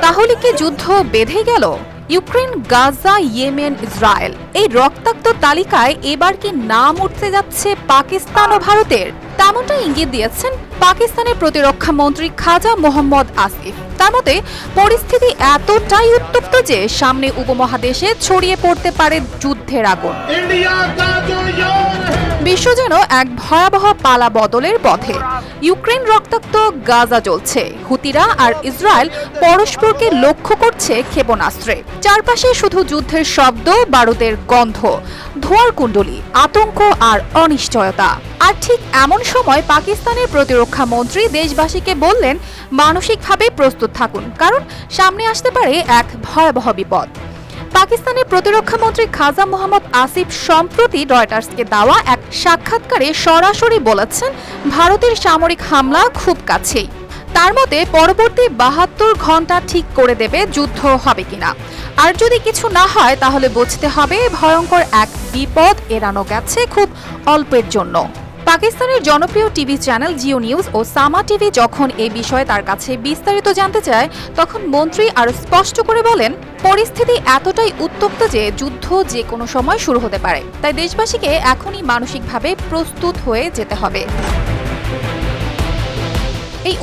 তাহলে কি যুদ্ধ বেঁধে গেল? ইউক্রেন গাজা ইয়েমেন ইসরায়েল এই রক্তাক্ত তালিকায় এবার কি নাম উঠতে যাচ্ছে পাকিস্তান ও ভারতের? তেমনটা ইঙ্গিত দিয়েছেন পাকিস্তানের প্রতিরক্ষা মন্ত্রী খাজা মোহাম্মদ আসিফ। তার মতে পরিস্থিতি এতটাই উত্তপ্ত যে সামনে উপমহাদেশে ছড়িয়ে পড়তে পারে যুদ্ধের আগুন। বিশ্ব যেন এক ভয়াবহ পালা বদলের পথে। ইউক্রেন রক্তাক্ত গাজা জ্বলছে। হুতিরা আর ইসরায়েল পরস্পরকে লক্ষ্য করছে ক্ষেপণাস্ত্রে। চারপাশে শুধু যুদ্ধের শব্দ, বারুদের গন্ধ, ধোয়ার কুণ্ডলী, আতঙ্ক আর অনিশ্চয়তা। আর ঠিক এমন সময় পাকিস্তানের প্রতিরক্ষা মন্ত্রী দেশবাসীকে বললেন, মানসিকভাবে প্রস্তুত থাকুন, কারণ সামনে আসতে পারে এক ভয়াবহ বিপদ। পাকিস্তানের প্রতিরক্ষা মন্ত্রী খাজা মোহাম্মদ আসিফ সম্প্রতি রয়টার্সকে দেওয়া এক সাক্ষাৎকারে সরাসরি বলেছেন, ভারতের সামরিক হামলা খুব কাছেই। তার মতে, পরবর্তী বাহাত্তর ঘণ্টা ঠিক করে দেবে যুদ্ধ হবে কিনা। আর যদি কিছু না হয়, তাহলে বুঝতে হবে ভয়ঙ্কর এক বিপদ এড়ানো গেছে খুব অল্পের জন্য। পাকিস্তানের জনপ্রিয় টিভি চ্যানেল জিও নিউজ ও সামা টিভি যখন এই বিষয়ে তার কাছে বিস্তারিত জানতে চায়, তখন মন্ত্রী আরও স্পষ্ট করে বলেন পরিস্থিতি এতটাই উত্তপ্ত যে যুদ্ধ যে কোনো সময় শুরু হতে পারে। তাই দেশবাসীকে এখনই মানসিকভাবে প্রস্তুত হয়ে যেতে হবে।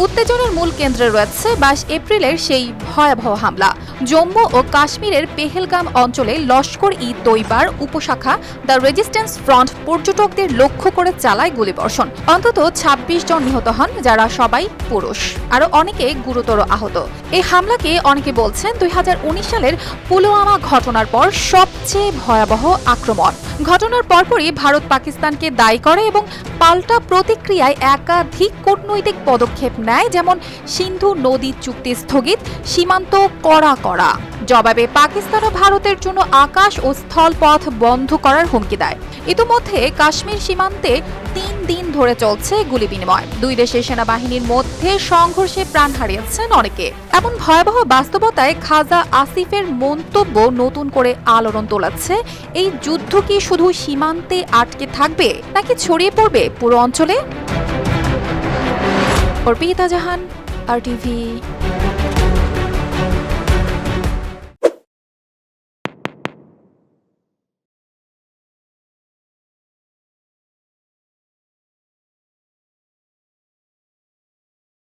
উত্তেজনার মূল কেন্দ্রে রয়েছে বাইশ এপ্রিলের সেই ভয়াবহ হামলা। জম্মু ও কাশ্মীরের পেহেলগাম অঞ্চলে লস্কর ই তৈবার উপশাখা, দ্য রেজিস্ট্যান্স ফ্রন্ট পর্যটকদের লক্ষ্য করে চালায় গুলিবর্ষণ। অন্তত ২৬ জন নিহত হন, যারা সবাই পুরুষ আরও অনেকে গুরুতর আহত। এই হামলাকে অনেকে বলছেন দুই হাজার উনিশ সালের পুলওয়ামা ঘটনার পর সবচেয়ে ভয়াবহ আক্রমণ। ঘটনার পরপরই ভারত পাকিস্তানকে দায়ী করে এবং পাল্টা প্রতিক্রিয়ায় একাধিক কূটনৈতিক পদক্ষেপ নেয়, যেমন সিন্ধু নদী চুক্তি স্থগিত, সীমান্ত কড়া করা জবাবে পাকিস্তান ও ভারতের জন্য আকাশ ও স্থলপথ বন্ধ করার হুমকি দেয়। ইতিমধ্যে কাশ্মীর সীমান্তে তিন দিন ধরে চলছে গুলি বিনিময়। দুই দেশের সেনাবাহিনীর মধ্যে সংঘর্ষে প্রাণ হারিয়েছেন অনেকে। এমন ভয়াবহ বাস্তবতায় খাজা আসিফের মন্তব্য নতুন করে আলোড়ন তোলাচ্ছে। এই যুদ্ধ কি শুধু সীমান্তে আটকে থাকবে, নাকি ছড়িয়ে পড়বে পুরো অঞ্চলে? অর্পিতা জাহান, আর টিভি।